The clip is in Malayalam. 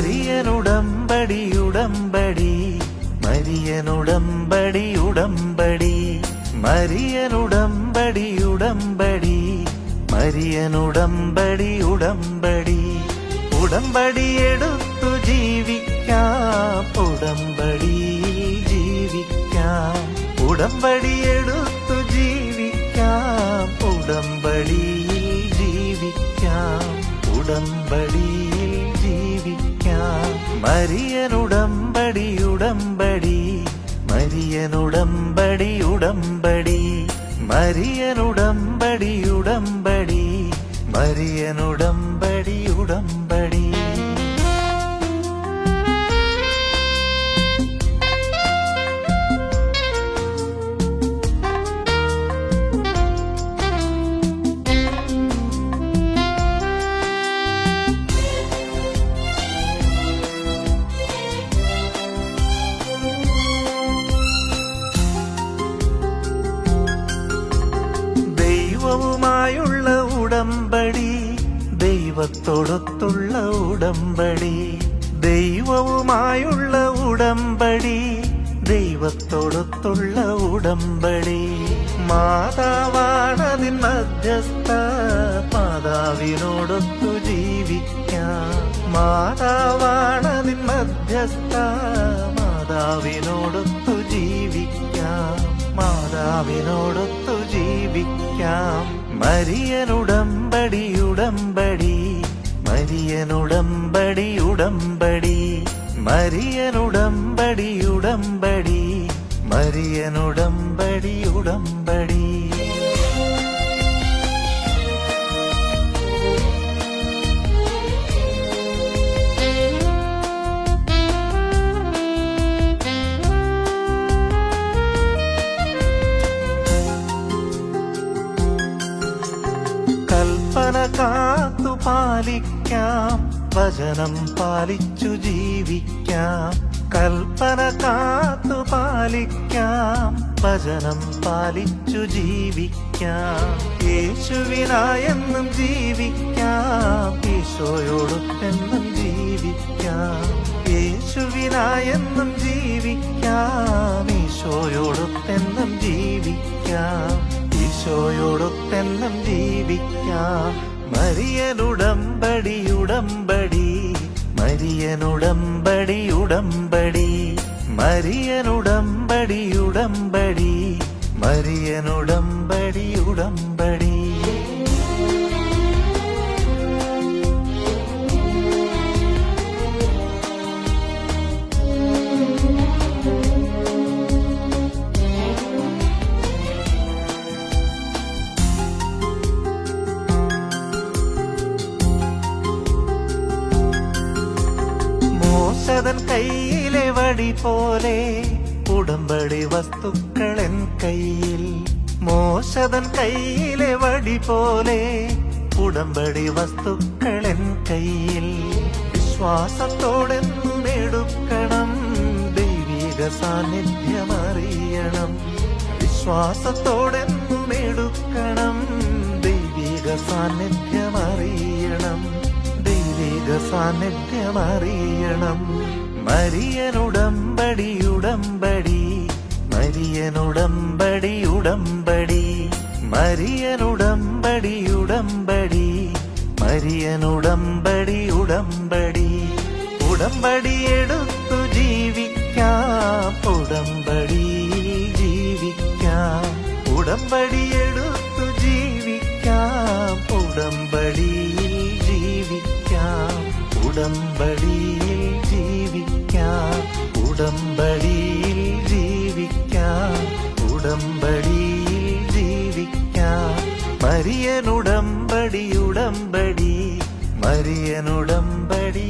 മരിയനുടമ്പടി ഉടമ്പടി. മരിയനുടമ്പടി ഉടമ്പടി. മരിയനുടമ്പടി ഉടമ്പടി. മരിയനുടമ്പടി ഉടമ്പടി. ഉടമ്പടി എടുത്തു ജീവിക്കാം. ഉടമ്പടി ജീവിക്കാം. ഉടമ്പടി എടുത്തു മരിയനുടമ്പടി ഉടമ്പടി. മരിയനുടമ്പടി ഉടമ്പടി. മരിയനുടമ്പടി ഉടമ്പടി. മരിയനുടമ്പടി ഉടമ്പടി. ഉടമ്പടി ദൈവത്തോടൊത്തുള്ള ഉടമ്പടി ദൈവവുമായുള്ള ഉടമ്പടി ദൈവത്തോടൊത്തുള്ള ഉടമ്പടി. മാതാവാണതിൻ മധ്യസ്ഥ മാതാവിനോടൊത്തു ജീവിക്കാം. മാതാവാണതിൻ മധ്യസ്ഥ മാതാവിനോടൊത്തു ജീവിക്കാം. മാതാവിനോടൊത്തു ജീവിക്കാം. മരിയനുടമ്പടി ഉടമ്പടി. മരിയനുടമ്പടി ഉടമ്പടി. മരിയനുടമ്പടി ഉടമ്പടി. മരിയനുടമ്പടി ഉടമ്പടി. കൽപ്പന കാത്തു പാലിക്കാം. വചനം പാലിച്ചു ജീവിക്കാം. കൽപ്പന കാത്തു പാലിക്കാം. വചനം പാലിച്ചു ജീവിക്കാം. യേശുവിനായെന്നും ജീവിക്കാം. ഈശോയോടൊപ്പെന്നും ജീവിക്കാം. യേശുവിനായെന്നും ജീവിക്കാം. ഈശോയോടൊപ്പെന്നും ജീവിക്കാം. ഈശോയോടൊപ്പെന്നും ജീവിക്കാം. മരിയനുടമ്പടി ഉടമ്പടി. മരിയനുടമ്പടി ഉടമ്പടി. മരിയനുടമ്പടി ഉടമ്പടി. മരിയനുടമ്പടി ഉടമ്പടി. കയ്യിലെ വടി പോലെ ഉടമ്പടി വസ്തുക്കൾ എൻ കയ്യിൽ. മോശതൻ കയ്യിലെ വടി പോലെ ഉടമ്പടി വസ്തുക്കൾ എൻ കയ്യിൽ. വിശ്വാസത്തോടെ എടുക്കണം ദൈവിക സാന്നിധ്യമറിയണം. വിശ്വാസത്തോടെ എടുക്കണം ദൈവിക സാന്നിധ്യം അറിയണം ദൈവിക സാന്നിധ്യമറിയണം. മരിയനുടമ്പടി ഉടമ്പടി. മരിയനുടമ്പടി ഉടമ്പടി. മരിയനുടമ്പടി ഉടമ്പടി. മരിയനുടമ്പടി ഉടമ്പടി. ഉടമ്പടി എടുത്തു ജീവിക്കാം. ഉടമ്പടി ജീവിക്കാം. ഉടമ്പടി എടുത്തു ജീവിക്കാം. ഉടമ്പടി ജീവിക്കാം. ജീവിക്കാം ഉടമ്പടിയിൽ ജീവിക്കാം ഉടമ്പടിയിൽ ജീവിക്കാം. മരിയനുടമ്പടി ഉടമ്പടി മരിയനുടമ്പടി